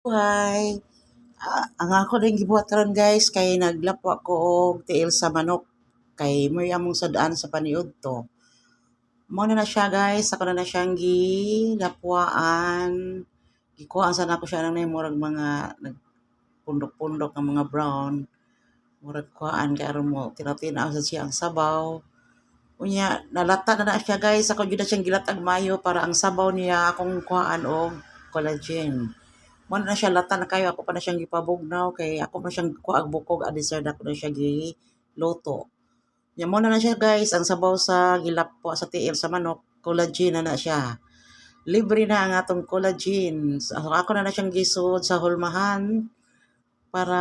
Buhay. Ah, ang ako rin gibuhat ron guys kay naglapo ako og tiil sa manok kay mo among sadaan sa paniud to. Mo na siya guys, ako na na siyang gilapuan. Gikuhaan sa nako siya nang murag mga nagpundok-pundok ng mga brown. Murag kuhaan kay aron mo tinaw-tinaw sa siya ang sabaw. Unya nalata na na siya guys, ako gyud na siyang gilatag mayo para ang sabaw niya akong kuhaan og collagen. Mo na siya lata na kayo ako pa na siyang gipabugnaw kay ako pa siyang kuag bukog a dessert ako na siya giluto. Nya mo na na siya guys, ang sabaw sa gilapo sa tiil sa manok, collagen na na siya. Libre na ang atong collagen. So, ako na na siyang gisud sa hulmahan para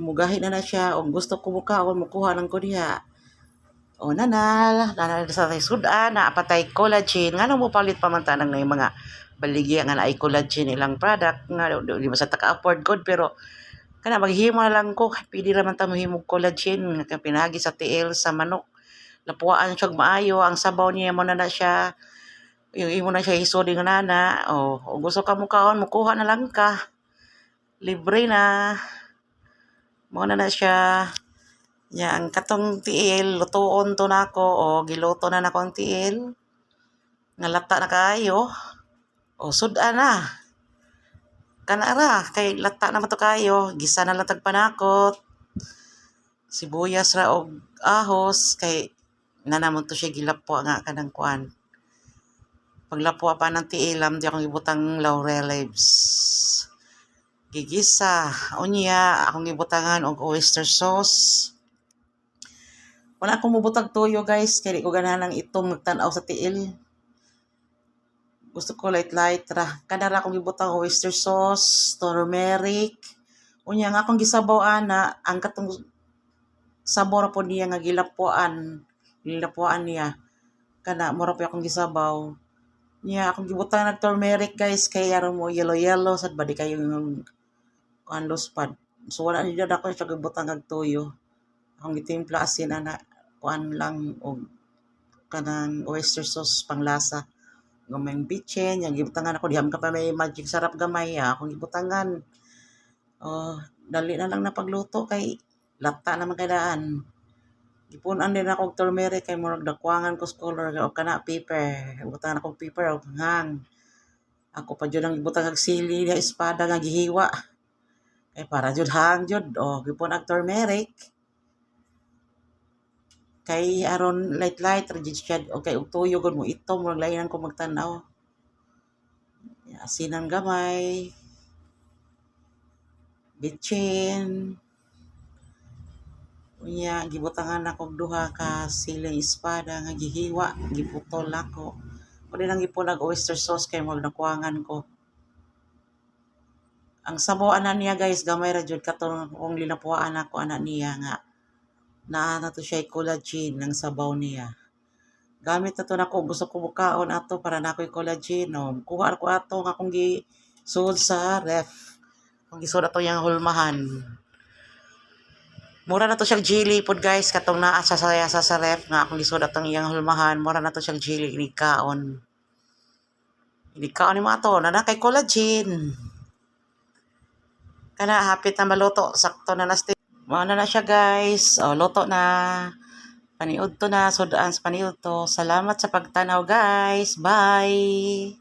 mugahi na na siya o gusto ko muka o mukuha ng kudiha. O nanal, nanal sa sudan na apatay collagen. Nga mo palit pamantanang na yung mga baligya nga na ay collagen ilang product nga di ba sa taka-afford good pero kana maghimo na lang ko. Pili ra man ta mohimog collagen nga pinagi sa tiil sa manok. Lapuan siya maayo ang sabaw niya mo na na siya. Yung imo na siya hisodi nga nana o oh, gusto ka mo kaon mukuha na lang ka. Libre na. Mo na na siya. Ya, ang katong tiil, lutuon to nako o giluto na nako ang tiil. Nga lata na kayo. O sudan na. Kana ra kay lata na to kayo, gisa na lang tag panakot. Sibuyas ra og ahos kay nanamon to siya gilapo nga kanang kuan. Paglapo pa ng tiilam di akong ibutang laurel leaves. Gigisa, unya akong gibutangan og oyster sauce wala akong mubutag toyo guys, kaya ko ganahan itong magtanaw sa tiil. Gusto ko light-light ra. Kanara akong ibutang oyster sauce, turmeric. Unya nga akong gisabaw ana, ang katong sabor po niya nga gilapuan. Gilapuan niya. Kana, mura po akong gisabaw. Niya, akong gibutang ng turmeric guys, kaya aron mo yellow-yellow, sad ba di kayo yung kanlos pad. So wala nila ako siya gibutang kag toyo. Akong gitimpla asin ana kuan lang og kanang oyster sauce panglasa gamay bitchen yang gibutangan ako diham ka pa may magic sarap gamay ha? Akong gibutangan. Oh dali na lang na pagluto kay lata naman kailaan gipunan din ako og turmeric kay murag dakwangan ko scholar o kana pepper. Gibutangan ako pepper og hang ako pa jud ang gibutang og sili nga espada nga gihiwa. Kay para jud hang jud. Oh gipon ang turmeric kay aron light light registered. O kay og tuyo gud mo ito mo lain ko magtan-aw. Asin ang gamay. Bitchin. Unya gibutangan ako duha ka siling espada nga gihiwa giputol ako. Pwede lang ipon nag oyster sauce kay mo nakuangan ko. Ang sabaw ana niya guys gamay ra jud katong kung linapuan ako ana niya nga na to siya collagen ng sabaw niya. Gamit na to na ko, gusto ko bukaon ato para na ako'y collagen. No? Kuha ko ato nga akong gisud sa ref. Kung gisud ato yung hulmahan. Mura na to siyang jelly pod guys, katong naa sa saya sa sa ref nga akong gisud atong iyang hulmahan. Mura na to siyang jelly, inikaon. Inikaon ni mo ato, na na kay collagen. Kana hapit na maluto, sakto na na Mao na na siya guys. O, luto na. Paniud to na. Sudaan sa paniud to. Salamat sa pagtanaw guys. Bye!